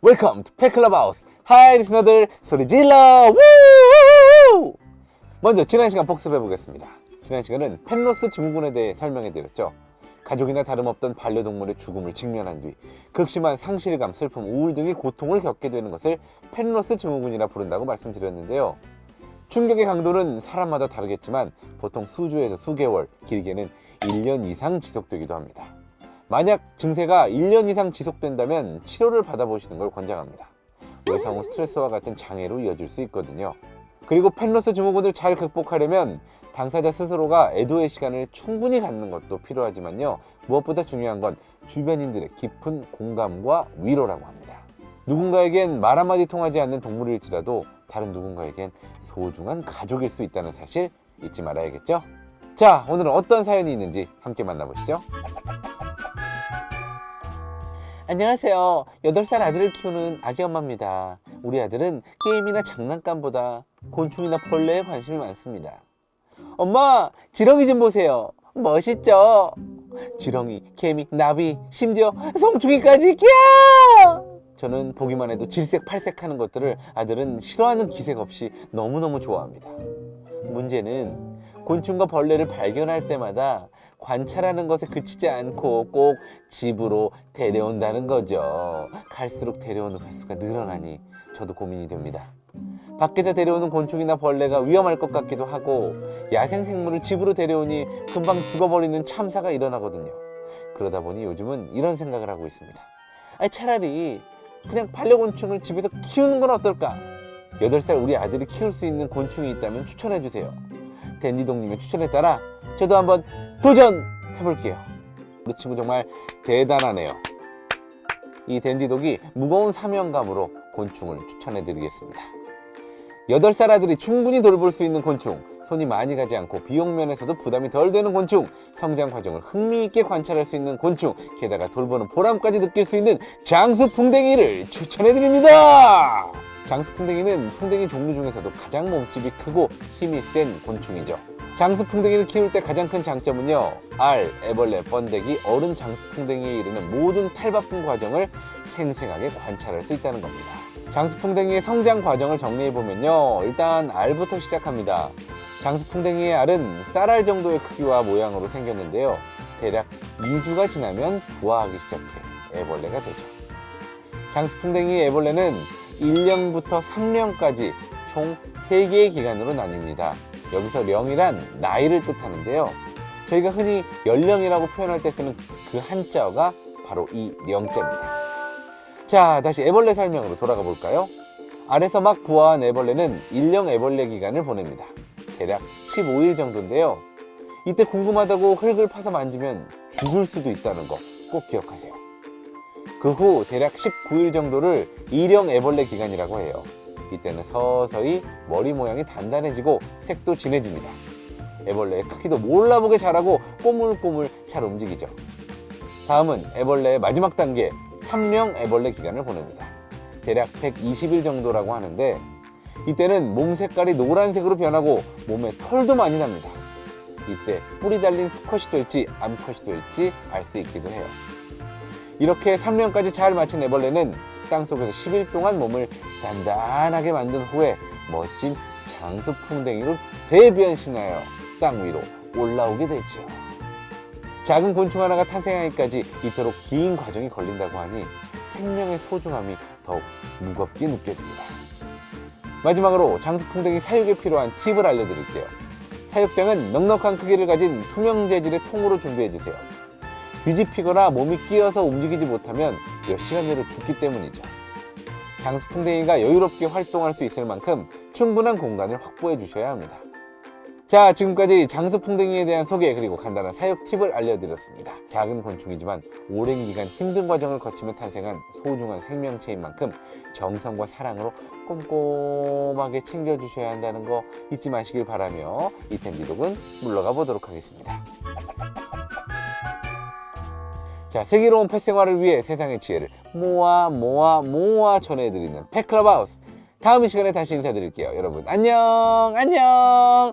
웰컴 투 팩클럽하우스 하이 리스너들. 소리 질러. 우! 먼저 지난 시간 복습해 보겠습니다. 지난 시간은 펜로스 증후군에 대해 설명해 드렸죠. 가족이나 다름없던 반려동물의 죽음을 직면한 뒤 극심한 상실감, 슬픔, 우울 등의 고통을 겪게 되는 것을 펜로스 증후군이라 부른다고 말씀드렸는데요 충격의 강도는 사람마다 다르겠지만 보통 수주에서 수개월, 길게는 1년 이상 지속되기도 합니다 만약 증세가 1년 이상 지속된다면 치료를 받아보시는 걸 권장합니다. 외상 후 스트레스와 같은 장애로 이어질 수 있거든요. 그리고 펜로스 증후군을 잘 극복하려면 당사자 스스로가 애도의 시간을 충분히 갖는 것도 필요하지만요. 무엇보다 중요한 건 주변인들의 깊은 공감과 위로라고 합니다. 누군가에겐 말 한마디 통하지 않는 동물일지라도 다른 누군가에겐 소중한 가족일 수 있다는 사실 잊지 말아야겠죠? 자, 오늘은 어떤 사연이 있는지 함께 만나보시죠. 안녕하세요. 8살 아들을 키우는 아기 엄마입니다. 우리 아들은 게임이나 장난감보다 곤충이나 벌레에 관심이 많습니다. 엄마, 지렁이 좀 보세요. 멋있죠? 지렁이, 개미, 나비, 심지어 성충이까지 캬! 저는 보기만 해도 질색팔색 하는 것들을 아들은 싫어하는 기색 없이 너무너무 좋아합니다. 문제는 곤충과 벌레를 발견할 때마다 관찰하는 것에 그치지 않고 꼭 집으로 데려온다는 거죠. 갈수록 데려오는 횟수가 늘어나니 저도 고민이 됩니다. 밖에서 데려오는 곤충이나 벌레가 위험할 것 같기도 하고 야생 생물을 집으로 데려오니 금방 죽어버리는 참사가 일어나거든요. 그러다 보니 요즘은 이런 생각을 하고 있습니다. 아니 차라리 그냥 반려곤충을 집에서 키우는 건 어떨까? 8살 우리 아들이 키울 수 있는 곤충이 있다면 추천해 주세요. 댄디동님의 추천에 따라 저도 한번 도전해 볼게요. 우리 친구 정말 대단하네요. 이 댄디독이 무거운 사명감으로 곤충을 추천해 드리겠습니다. 8살 아들이 충분히 돌볼 수 있는 곤충, 손이 많이 가지 않고 비용 면에서도 부담이 덜 되는 곤충, 성장 과정을 흥미있게 관찰할 수 있는 곤충, 게다가 돌보는 보람까지 느낄 수 있는 장수풍뎅이를 추천해드립니다! 장수풍뎅이는 풍뎅이 종류 중에서도 가장 몸집이 크고 힘이 센 곤충이죠. 장수풍뎅이를 키울 때 가장 큰 장점은요. 알, 애벌레, 번데기, 어른 장수풍뎅이에 이르는 모든 탈바꿈 과정을 생생하게 관찰할 수 있다는 겁니다. 장수풍뎅이의 성장 과정을 정리해보면요. 일단 알부터 시작합니다. 장수풍뎅이의 알은 쌀알 정도의 크기와 모양으로 생겼는데요. 대략 2주가 지나면 부화하기 시작해 애벌레가 되죠. 장수풍뎅이 애벌레는 1년부터 3년까지 총 3개의 기간으로 나뉩니다. 여기서 령이란 나이를 뜻하는데요. 저희가 흔히 연령이라고 표현할 때 쓰는 그 한자어가 바로 이 령자입니다. 자, 다시 애벌레 설명으로 돌아가 볼까요? 알에서 막 부화한 애벌레는 일령 애벌레 기간을 보냅니다. 대략 15일 정도인데요. 이때 궁금하다고 흙을 파서 만지면 죽을 수도 있다는 거 꼭 기억하세요. 그 후 대략 19일 정도를 일형 애벌레 기간이라고 해요. 이때는 서서히 머리 모양이 단단해지고 색도 진해집니다. 애벌레의 크기도 몰라보게 자라고 꼬물꼬물 잘 움직이죠. 다음은 애벌레의 마지막 단계 3령 애벌레 기간을 보냅니다. 대략 120일 정도라고 하는데 이때는 몸 색깔이 노란색으로 변하고 몸에 털도 많이 납니다. 이때 뿌리 달린 수컷이 될지 암컷이 될지 알 수 있기도 해요. 이렇게 3년까지 잘 마친 애벌레는 땅속에서 10일 동안 몸을 단단하게 만든 후에 멋진 장수풍뎅이로 대변신하여 땅 위로 올라오게 되죠. 작은 곤충 하나가 탄생하기까지 이토록 긴 과정이 걸린다고 하니 생명의 소중함이 더욱 무겁게 느껴집니다. 마지막으로 장수풍뎅이 사육에 필요한 팁을 알려드릴게요. 사육장은 넉넉한 크기를 가진 투명 재질의 통으로 준비해주세요. 뒤집히거나 몸이 끼어서 움직이지 못하면 몇 시간 내로 죽기 때문이죠. 장수풍뎅이가 여유롭게 활동할 수 있을 만큼 충분한 공간을 확보해 주셔야 합니다. 자, 지금까지 장수풍뎅이에 대한 소개 그리고 간단한 사육 팁을 알려드렸습니다. 작은 곤충이지만 오랜 기간 힘든 과정을 거치며 탄생한 소중한 생명체인 만큼 정성과 사랑으로 꼼꼼하게 챙겨주셔야 한다는 거 잊지 마시길 바라며 이텐디독은 물러가 보도록 하겠습니다. 자, 슬기로운 펫 생활을 위해 세상의 지혜를 모아 모아 모아 전해드리는 펫클럽하우스. 다음 이 시간에 다시 인사드릴게요. 여러분 안녕 안녕.